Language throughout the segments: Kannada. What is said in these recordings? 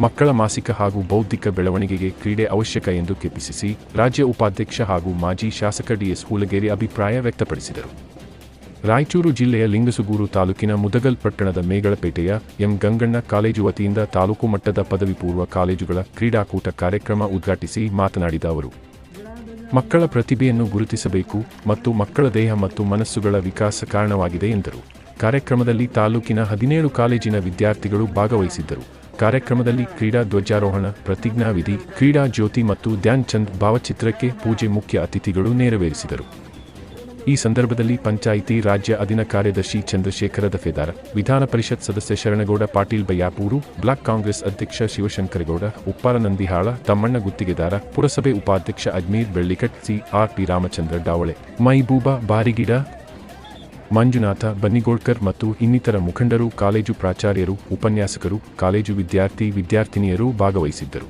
ಮಕ್ಕಳ ಮಾಸಿಕ ಹಾಗೂ ಬೌದ್ಧಿಕ ಬೆಳವಣಿಗೆಗೆ ಕ್ರೀಡೆ ಅವಶ್ಯಕ ಎಂದು ಕೆಪಿಸಿಸಿ ರಾಜ್ಯ ಉಪಾಧ್ಯಕ್ಷ ಹಾಗೂ ಮಾಜಿ ಶಾಸಕ ಡಿಎಸ್ ಹೂಲಗೇರಿ ಅಭಿಪ್ರಾಯ ವ್ಯಕ್ತಪಡಿಸಿದರು. ರಾಯಚೂರು ಜಿಲ್ಲೆಯ ಲಿಂಗಸುಗೂರು ತಾಲೂಕಿನ ಮುದಗಲ್ ಪಟ್ಟಣದ ಮೇಗಳಪೇಟೆಯ ಎಂ ಗಂಗಣ್ಣ ಕಾಲೇಜು ವತಿಯಿಂದ ತಾಲೂಕು ಮಟ್ಟದ ಪದವಿ ಪೂರ್ವ ಕಾಲೇಜುಗಳ ಕ್ರೀಡಾಕೂಟ ಕಾರ್ಯಕ್ರಮ ಉದ್ಘಾಟಿಸಿ ಮಾತನಾಡಿದ ಅವರು. ಮಕ್ಕಳ ಪ್ರತಿಭೆಯನ್ನು ಗುರುತಿಸಬೇಕು ಮತ್ತು ಮಕ್ಕಳ ದೇಹ ಮತ್ತು ಮನಸ್ಸುಗಳ ವಿಕಾಸ ಕಾರಣವಾಗಿದೆ ಎಂದರು. ಕಾರ್ಯಕ್ರಮದಲ್ಲಿ ತಾಲೂಕಿನ ಹದಿನೇಳು ಕಾಲೇಜಿನ ವಿದ್ಯಾರ್ಥಿಗಳು ಭಾಗವಹಿಸಿದ್ದರು. ಕಾರ್ಯಕ್ರಮದಲ್ಲಿ ಕ್ರೀಡಾ ಧ್ವಜಾರೋಹಣ, ಪ್ರತಿಜ್ಞಾವಿಧಿ, ಕ್ರೀಡಾ ಜ್ಯೋತಿ ಮತ್ತು ಧ್ಯಾನ್ ಚಂದ್ ಭಾವಚಿತ್ರಕ್ಕೆ ಪೂಜೆ ಮುಖ್ಯ ಅತಿಥಿಗಳು ನೆರವೇರಿಸಿದರು. ಈ ಸಂದರ್ಭದಲ್ಲಿ ಪಂಚಾಯಿತಿ ರಾಜ್ಯ ಅಧೀನ ಕಾರ್ಯದರ್ಶಿ ಚಂದ್ರಶೇಖರ ದಫೇದಾರ, ವಿಧಾನ ಪರಿಷತ್ ಸದಸ್ಯ ಶರಣಗೌಡ ಪಾಟೀಲ್ ಬಯ್ಯಾಪೂರು ಬ್ಲಾಕ್ ಕಾಂಗ್ರೆಸ್ ಅಧ್ಯಕ್ಷ ಶಿವಶಂಕರಗೌಡ, ಉಪ್ಪಾರ ನಂದಿಹಾಳ, ತಮ್ಮಣ್ಣ ಗುತ್ತಿಗೆದಾರ, ಪುರಸಭೆ ಉಪಾಧ್ಯಕ್ಷ Ajmeer Bellikat, C R P Ramachandra Davale, Maibooba Barigida Manjunath, Bannigolkar ಮತ್ತು ಇನ್ನಿತರ ಮುಖಂಡರು, ಕಾಲೇಜು ಪ್ರಾಚಾರ್ಯರು, ಉಪನ್ಯಾಸಕರು, ಕಾಲೇಜು ವಿದ್ಯಾರ್ಥಿ, ವಿದ್ಯಾರ್ಥಿನಿಯರು ಭಾಗವಹಿಸಿದ್ದರು.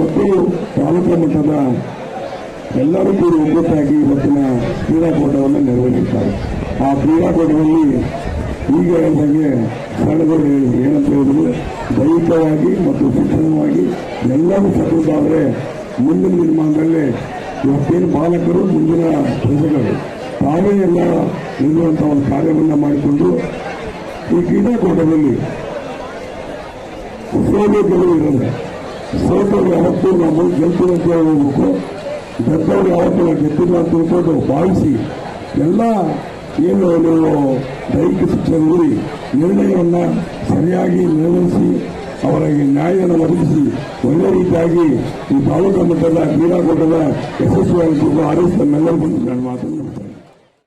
ಮಕ್ಕಳು ತಾಲೂಕು ಮಟ್ಟದ ಎಲ್ಲರೂ ಕೂಡ ಒಗ್ಗಟ್ಟಾಗಿ ಇವತ್ತಿನ ಕ್ರೀಡಾಕೂಟವನ್ನು ನೆರವೇರಿಸುತ್ತಾರೆ ಆ ಕ್ರೀಡಾಕೂಟದಲ್ಲಿ ಈಗ ಹೇಳಿದಂಗೆ ಸಣ್ಣದವರು ಏನಂತ ಹೇಳಿದ್ರು ದೈಹಿಕವಾಗಿ ಮತ್ತು ಶಿಕ್ಷಣವಾಗಿ ಎಲ್ಲರೂ ಸದೃಢಾದರೆ ಮುಂದಿನ ನಿರ್ಮಾಣದಲ್ಲಿ ಇವತ್ತೇನು ಬಾಲಕರು ಮುಂದಿನ ಪ್ರಜೆಗಳು? ತಾವೇ ಎಲ್ಲ ನಿಲ್ಲುವಂಥ ಒಂದು ಕಾರ್ಯವನ್ನು ಮಾಡಿಕೊಂಡು ಈ ಕ್ರೀಡಾಕೂಟದಲ್ಲಿ ಸೋಲು ಗೆಲುವು ಇರೋದು ಸೋತವ್ರು ಯಾವತ್ತೂ ನಾವು ಗೆಲ್ತೀವಿ ಗೆದ್ದವರು ಹೋಗ್ಬೇಕು. ಗೆದ್ದವ್ರು ಯಾವತ್ತೂ ನಾವು ಗೆದ್ದಿಲ್ಲ ಅಂತ ತಿಳ್ಕೊಂಡು ಭಾವಿಸಿ ಎಲ್ಲ ಏನು ನೀವು ದೈಹಿಕ ಶಿಕ್ಷಣದಲ್ಲಿ ನಿರ್ಣಯವನ್ನು ಸರಿಯಾಗಿ ನಿರ್ವಹಿಸಿ ಅವರಿಗೆ ನ್ಯಾಯವನ್ನು ಒದಗಿಸಿ ಒಳ್ಳೆ ರೀತಿಯಾಗಿ ಈ ತಾಲೂಕು ಮಟ್ಟದ ಕ್ರೀಡಾಕೂಟದ ಯಶಸ್ವಿಯಾಗಿ ಮುಂದೆ ನನ್ನ ಮಾತನ್ನು